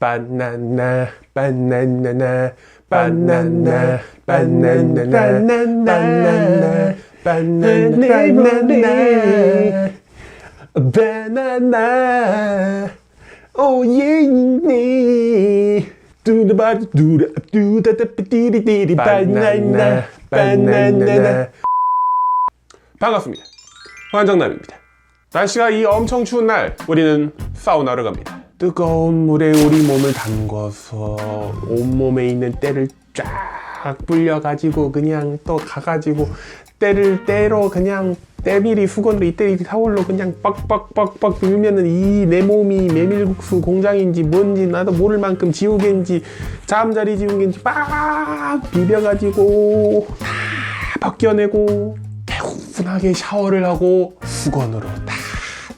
바나나 바나나나 바나나 바나나나 바나나 바나나 바나나 오예니 두르바 두르 두다다띠리띠리 바나나 바나나 반갑습니다. 환정남입니다. 날씨가 이 엄청 추운 날 우리는 사우나를 갑니다. 뜨거운 물에 우리 몸을 담궈서 온몸에 있는 때를 쫙 불려가지고 그냥 또 가가지고 때를 때로 그냥 때밀이 수건으로 이때밀이 타올로 그냥 빡빡빡빡 빌면은 이 내 몸이 메밀국수 공장인지 뭔지 나도 모를 만큼 지우개인지 잠자리 지우개인지 빡 비벼가지고 다 벗겨내고 개운하게 샤워를 하고 수건으로 다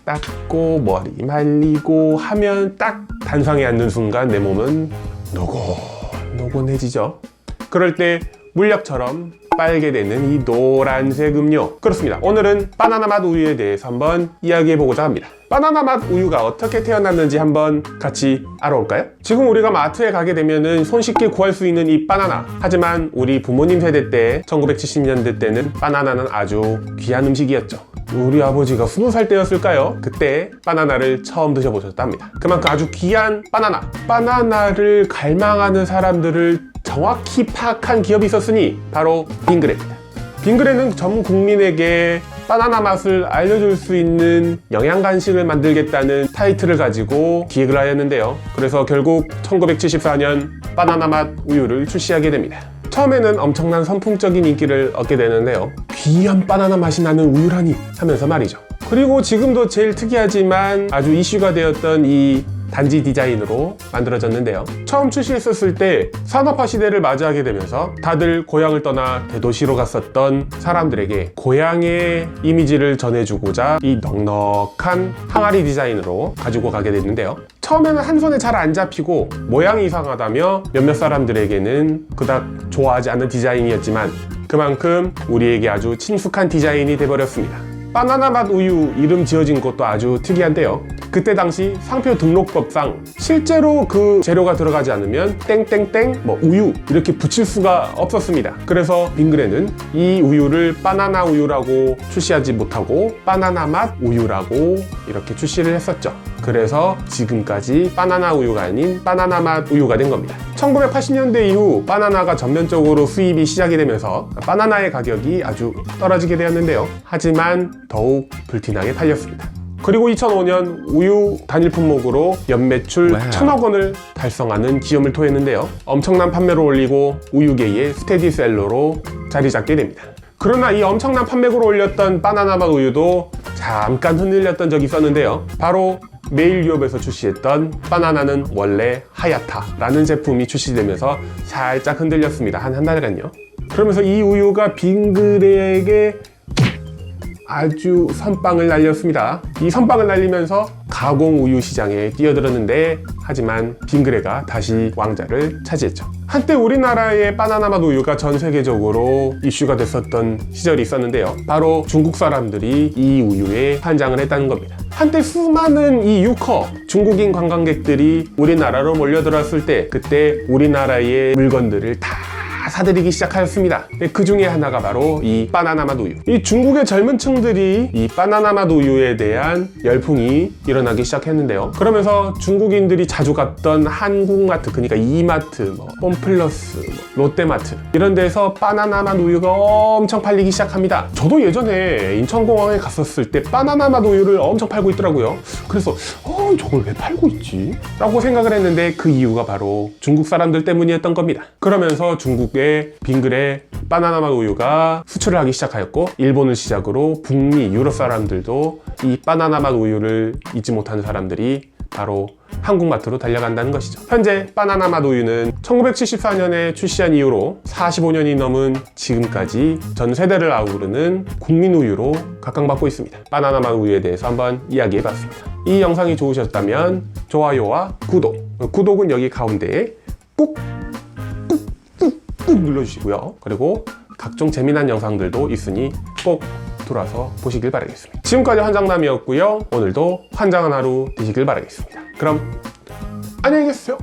닦고 머리 말리고 하면 딱 단상에 앉는 순간 내 몸은 노곤노곤해지죠. 그럴 때 물약처럼 빨게 되는 이 노란색 음료. 그렇습니다. 오늘은 바나나 맛 우유에 대해서 한번 이야기해 보고자 합니다. 바나나 맛 우유가 어떻게 태어났는지 한번 같이 알아볼까요? 지금 우리가 마트에 가게 되면은 손쉽게 구할 수 있는 이 바나나. 하지만 우리 부모님 세대 때 1970년대 때는 바나나는 아주 귀한 음식이었죠. 우리 아버지가 20살 때였을까요? 그때 바나나를 처음 드셔보셨답니다. 그만큼 아주 귀한 바나나. 바나나를 갈망하는 사람들을 정확히 파악한 기업이 있었으니 바로 빙그레입니다. 빙그레는 전 국민에게 바나나 맛을 알려줄 수 있는 영양 간식을 만들겠다는 타이틀을 가지고 기획을 하였는데요. 그래서 결국 1974년 바나나 맛 우유를 출시하게 됩니다. 처음에는 엄청난 선풍적인 인기를 얻게 되는데요. 귀한 바나나 맛이 나는 우유라니 하면서 말이죠. 그리고 지금도 제일 특이하지만 아주 이슈가 되었던 이 단지 디자인으로 만들어졌는데요. 처음 출시했었을 때 산업화 시대를 맞이하게 되면서 다들 고향을 떠나 대도시로 갔었던 사람들에게 고향의 이미지를 전해주고자 이 넉넉한 항아리 디자인으로 가지고 가게 됐는데요. 처음에는 한 손에 잘 안 잡히고 모양이 이상하다며 몇몇 사람들에게는 그닥 좋아하지 않는 디자인이었지만 그만큼 우리에게 아주 친숙한 디자인이 돼버렸습니다. 바나나 맛 우유 이름 지어진 것도 아주 특이한데요. 그때 당시 상표 등록법상 실제로 그 재료가 들어가지 않으면 땡땡땡 뭐 우유 이렇게 붙일 수가 없었습니다. 그래서 빙그레는 이 우유를 바나나 우유라고 출시하지 못하고 바나나 맛 우유라고 이렇게 출시를 했었죠. 그래서 지금까지 바나나 우유가 아닌 바나나 맛 우유가 된 겁니다. 1980년대 이후 바나나가 전면적으로 수입이 시작이 되면서 바나나의 가격이 아주 떨어지게 되었는데요. 하지만 더욱 불티나게 팔렸습니다. 그리고 2005년 우유 단일 품목으로 연매출 와우. 천억 원을 달성하는 기염을 토했는데요. 엄청난 판매를 올리고 우유계의 스테디셀러로 자리 잡게 됩니다. 그러나 이 엄청난 판매고를 올렸던 바나나 맛 우유도 잠깐 흔들렸던 적이 있었는데요. 바로 메일 유업에서 출시했던 바나나는 원래 하얗다라는 제품이 출시되면서 살짝 흔들렸습니다. 한 한 달간요. 그러면서 이 우유가 빙그레에게 아주 선빵을 날렸습니다. 이 선빵을 날리면서 가공 우유 시장에 뛰어들었는데 하지만 빙그레가 다시 왕자를 차지했죠. 한때 우리나라의 바나나 맛 우유가 전 세계적으로 이슈가 됐었던 시절이 있었는데요. 바로 중국 사람들이 이 우유에 환장을 했다는 겁니다. 한때 수많은 이 유커 중국인 관광객들이 우리나라로 몰려들었을 때 그때 우리나라의 물건들을 다 사들이기 시작하였습니다. 그 중에 하나가 바로 이 바나나 맛 우유. 이 중국의 젊은 층들이 이 바나나 맛 우유에 대한 열풍이 일어나기 시작했는데요. 그러면서 중국인들이 자주 갔던 한국마트, 그러니까 이마트, 뭐 홈플러스, 뭐 롯데마트 이런 데서 바나나 맛 우유가 엄청 팔리기 시작합니다. 저도 예전에 인천공항에 갔었을 때 바나나 맛 우유를 엄청 팔고 있더라고요. 그래서 어 저걸 왜 팔고 있지? 라고 생각을 했는데 그 이유가 바로 중국 사람들 때문이었던 겁니다. 그러면서 중국의 빙그레 바나나 맛 우유가 수출을 하기 시작하였고 일본을 시작으로 북미 유럽 사람들도 이 바나나 맛 우유를 잊지 못하는 사람들이 바로 한국마트로 달려간다는 것이죠. 현재 바나나 맛 우유는 1974년에 출시한 이후로 45년이 넘은 지금까지 전 세대를 아우르는 국민 우유로 각광받고 있습니다. 바나나 맛 우유에 대해서 한번 이야기해 봤습니다. 이 영상이 좋으셨다면 좋아요와 구독, 구독은 여기 가운데에 꾹꾹 눌러주시고요. 그리고 각종 재미난 영상들도 있으니 꼭 돌아서 보시길 바라겠습니다. 지금까지 환장남이었고요. 오늘도 환장한 하루 되시길 바라겠습니다. 그럼 안녕히 계세요.